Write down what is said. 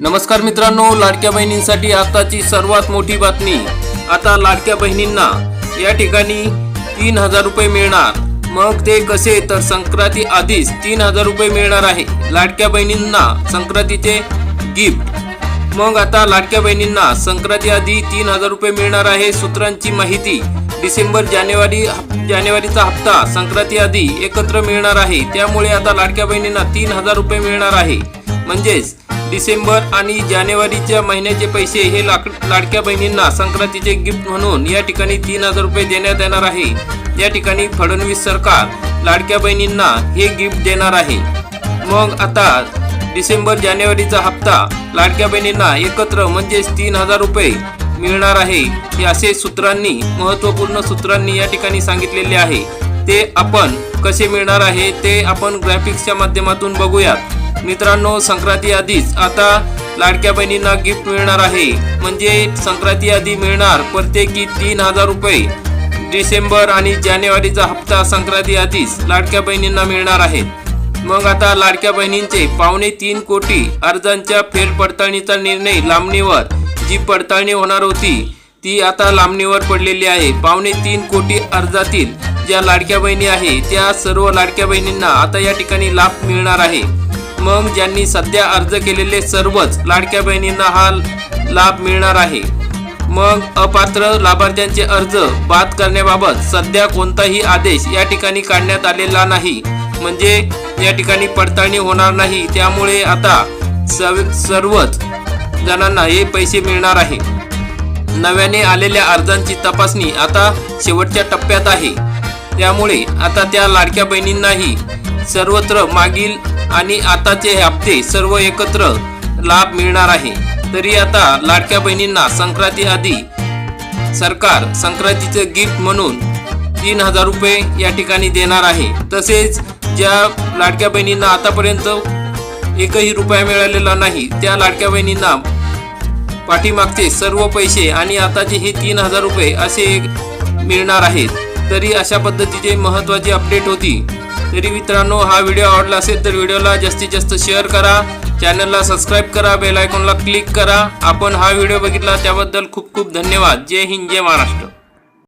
नमस्कार मित्रांनो लाडक्या बहिणींसाठी आताची सर्वात मोठी बातमी. आता लाडक्या बहिणींना या ठिकाणी तीन हजार रुपये मिळणार. मग ते कसे? तर संक्रांती आधीच तीन हजार रुपये मिळणार आहे. लाडक्या बहिणींना संक्रांतीचे गिफ्ट मग आता लाडक्या बहिणींना संक्रांती आधी तीन हजार रुपये मिळणार आहे. सूत्रांची माहिती डिसेंबर जानेवारी जानेवारीचा हप्ता संक्रांती आधी एकत्र मिळणार आहे. त्यामुळे आता लाडक्या बहिणींना तीन हजार रुपये मिळणार आहे. म्हणजेच डिसेंबर आणि जानेवारीच्या महिन्याचे पैसे हे लाक लाडक्या बहिणींना संक्रांतीचे गिफ्ट म्हणून या ठिकाणी तीन हजार रुपये देण्यात येणार आहे. या ठिकाणी फडणवीस सरकार लाडक्या बहिणींना हे गिफ्ट देणार आहे. मग आता डिसेंबर जानेवारीचा हप्ता लाडक्या बहिणींना एकत्र म्हणजेच तीन हजार रुपये मिळणार आहे हे असे सूत्रांनी महत्त्वपूर्ण सूत्रांनी या ठिकाणी सांगितलेले आहे. ते आपण कसे मिळणार आहे ते आपण ग्राफिक्सच्या माध्यमातून बघूयात. मित्रांनो संक्रांती आधीच आता लाडक्या बहिणींना गिफ्ट मिळणार आहे. म्हणजे संक्रांती आधी मिळणार प्रत्येकी तीन हजार रुपये. डिसेंबर आणि जानेवारीचा हप्ता संक्रांती आधीच लाडक्या बहिणींना मिळणार आहे. मग आता लाडक्या बहिणींचे पावणे तीन कोटी अर्जांच्या फेरपडताळणीचा निर्णय लांबणीवर. जी पडताळणी होणार होती ती आता लांबणीवर पडलेली आहे. पावणे तीन कोटी अर्जातील ज्या लाडक्या बहिणी आहे त्या सर्व लाडक्या बहिणींना आता या ठिकाणी लाभ मिळणार आहे. मग ज्यांनी सध्या अर्ज केलेले सर्वच लाडक्या बहिणींना हा लाभ मिळणार आहे. मग अपात्र लाभार्थ्यांचे अर्ज बाद करण्याबाबत सध्या कोणताही आदेश या ठिकाणी काढण्यात आलेला नाही. म्हणजे या ठिकाणी पडताळणी होणार नाही. त्यामुळे आता सव- सर्वच जणांना हे पैसे मिळणार आहे. नव्याने आलेल्या अर्जांची तपासणी आता शेवटच्या टप्प्यात आहे. त्यामुळे आता त्या लाडक्या बहिणींनाही सर्वत्र मागील आणि आताचे हे हप्ते सर्व एकत्र लाभ मिळणार आहे. तरी आता लाडक्या बहिणींना संक्रांती आधी सरकार संक्रांतीचे गिफ्ट म्हणून तीन हजार रुपये या ठिकाणी देणार आहे. तसेच ज्या लाडक्या बहिणींना आतापर्यंत एकही रुपया मिळालेला नाही त्या लाडक्या बहिणींना पाठीमागचे सर्व पैसे आणि आताचे हे तीन हजार रुपये असे मिळणार आहेत. तरी अशा पद्धतीचे महत्त्वाची अपडेट होती. तरी मित्रांनो हा व्हिडिओ आवडला असेल तर व्हिडिओला जास्तीत जास्त शेअर करा. चॅनलला सबस्क्राईब करा बेल आयकॉनला क्लिक करा. आपण हा व्हिडिओ बघितला त्याबद्दल खूप खूप धन्यवाद. जय हिंद जय महाराष्ट्र.